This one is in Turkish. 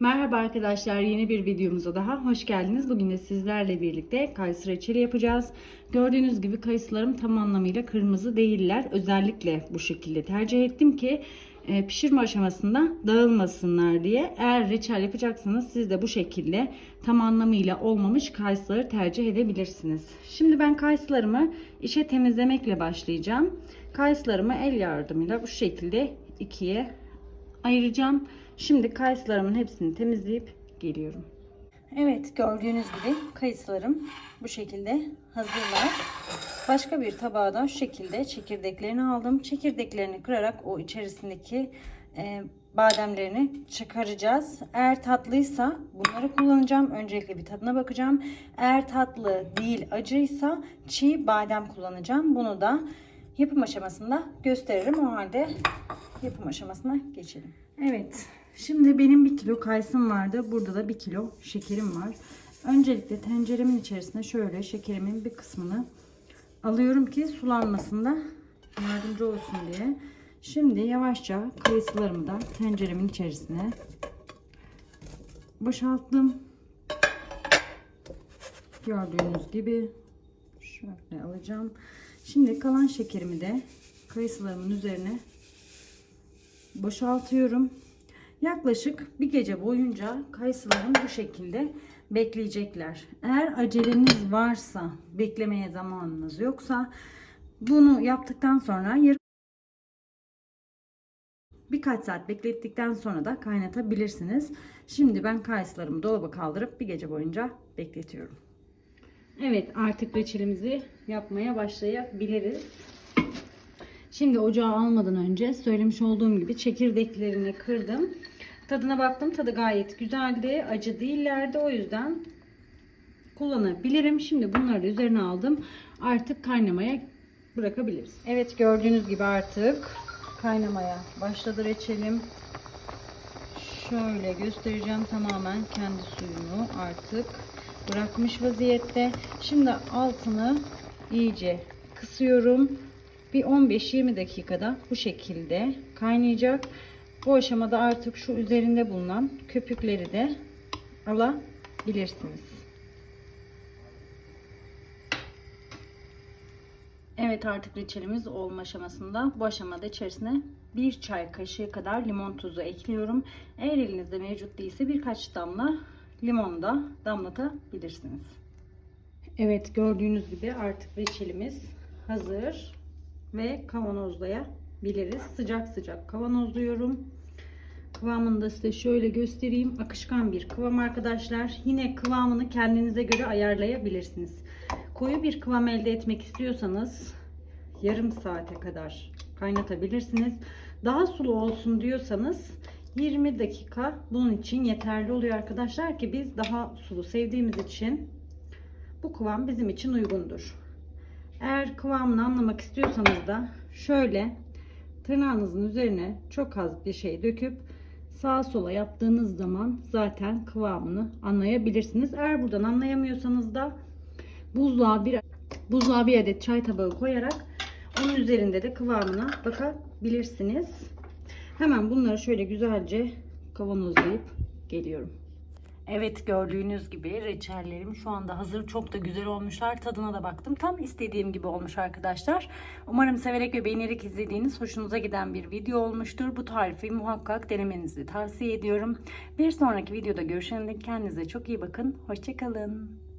Merhaba arkadaşlar yeni bir videomuza daha hoş geldiniz. Bugün de sizlerle birlikte kayısı reçeli yapacağız. Gördüğünüz gibi kayısılarım tam anlamıyla kırmızı değiller. Özellikle bu şekilde tercih ettim ki e, pişirme aşamasında dağılmasınlar diye. Eğer reçel yapacaksanız siz de bu şekilde tam anlamıyla olmamış kayısıları tercih edebilirsiniz. Şimdi ben kayısılarımı işe temizlemekle başlayacağım. Kayısılarımı el yardımıyla bu şekilde ikiye ayıracağım. Şimdi kayısılarımın hepsini temizleyip geliyorum. Evet gördüğünüz gibi kayısılarım bu şekilde hazırlar. Başka bir tabağa da şu şekilde çekirdeklerini aldım. Çekirdeklerini kırarak o içerisindeki e, bademlerini çıkaracağız. Eğer tatlıysa bunları kullanacağım. Öncelikle bir tadına bakacağım. Eğer tatlı değil acıysa çiğ badem kullanacağım. Bunu da yapım aşamasında gösteririm. O halde yapım aşamasına geçelim. Evet. Şimdi benim bir kilo kayısım vardı. Burada da bir kilo şekerim var. Öncelikle tenceremin içerisine şöyle şekerimin bir kısmını alıyorum ki sulanmasında yardımcı olsun diye. Şimdi yavaşça kayısılarımı da tenceremin içerisine boşalttım. Gördüğünüz gibi şöyle alacağım. Şimdi kalan şekerimi de kayısılarımın üzerine boşaltıyorum. Yaklaşık bir gece boyunca kayısılarım bu şekilde bekleyecekler. Eğer aceleniz varsa, beklemeye zamanınız yoksa bunu yaptıktan sonra birkaç saat beklettikten sonra da kaynatabilirsiniz. Şimdi ben kayısılarımı dolaba kaldırıp bir gece boyunca bekletiyorum. Evet artık reçelimizi yapmaya başlayabiliriz. Şimdi ocağa almadan önce söylemiş olduğum gibi çekirdeklerini kırdım. Tadına baktım. Tadı gayet güzeldi. Acı değillerdi. O yüzden kullanabilirim. Şimdi bunları da üzerine aldım. Artık kaynamaya bırakabiliriz. Evet gördüğünüz gibi artık kaynamaya başladı reçelim. Şöyle göstereceğim. Tamamen kendi suyunu artık bırakmış vaziyette. Şimdi altını iyice kısıyorum. Bir 15-20 dakikada bu şekilde kaynayacak. Bu aşamada artık şu üzerinde bulunan köpükleri de alabilirsiniz. Evet artık reçelimiz olma aşamasında. Bu aşamada içerisine bir çay kaşığı kadar limon tuzu ekliyorum. Eğer elinizde mevcut değilse birkaç damla limon da damlatabilirsiniz. Evet gördüğünüz gibi artık reçelimiz hazır ve kavanozlayabiliriz. Sıcak sıcak kavanozluyorum. Kıvamını da size şöyle göstereyim. Akışkan bir kıvam arkadaşlar. Yine kıvamını kendinize göre ayarlayabilirsiniz. Koyu bir kıvam elde etmek istiyorsanız yarım saate kadar kaynatabilirsiniz. Daha sulu olsun diyorsanız 20 dakika bunun için yeterli oluyor arkadaşlar ki biz daha sulu sevdiğimiz için bu kıvam bizim için uygundur. Eğer kıvamını anlamak istiyorsanız da şöyle tırnağınızın üzerine çok az bir şey döküp sağa sola yaptığınız zaman zaten kıvamını anlayabilirsiniz. Eğer buradan anlayamıyorsanız da buzluğa bir buzluğa bir adet çay tabağı koyarak onun üzerinde de kıvamına bakabilirsiniz. Hemen bunları şöyle güzelce kavanozlayıp geliyorum. Evet gördüğünüz gibi reçellerim şu anda hazır. Çok da güzel olmuşlar. Tadına da baktım. Tam istediğim gibi olmuş arkadaşlar. Umarım severek ve beğenerek izlediğiniz hoşunuza giden bir video olmuştur. Bu tarifi muhakkak denemenizi tavsiye ediyorum. Bir sonraki videoda görüşene dek kendinize çok iyi bakın. Hoşçakalın.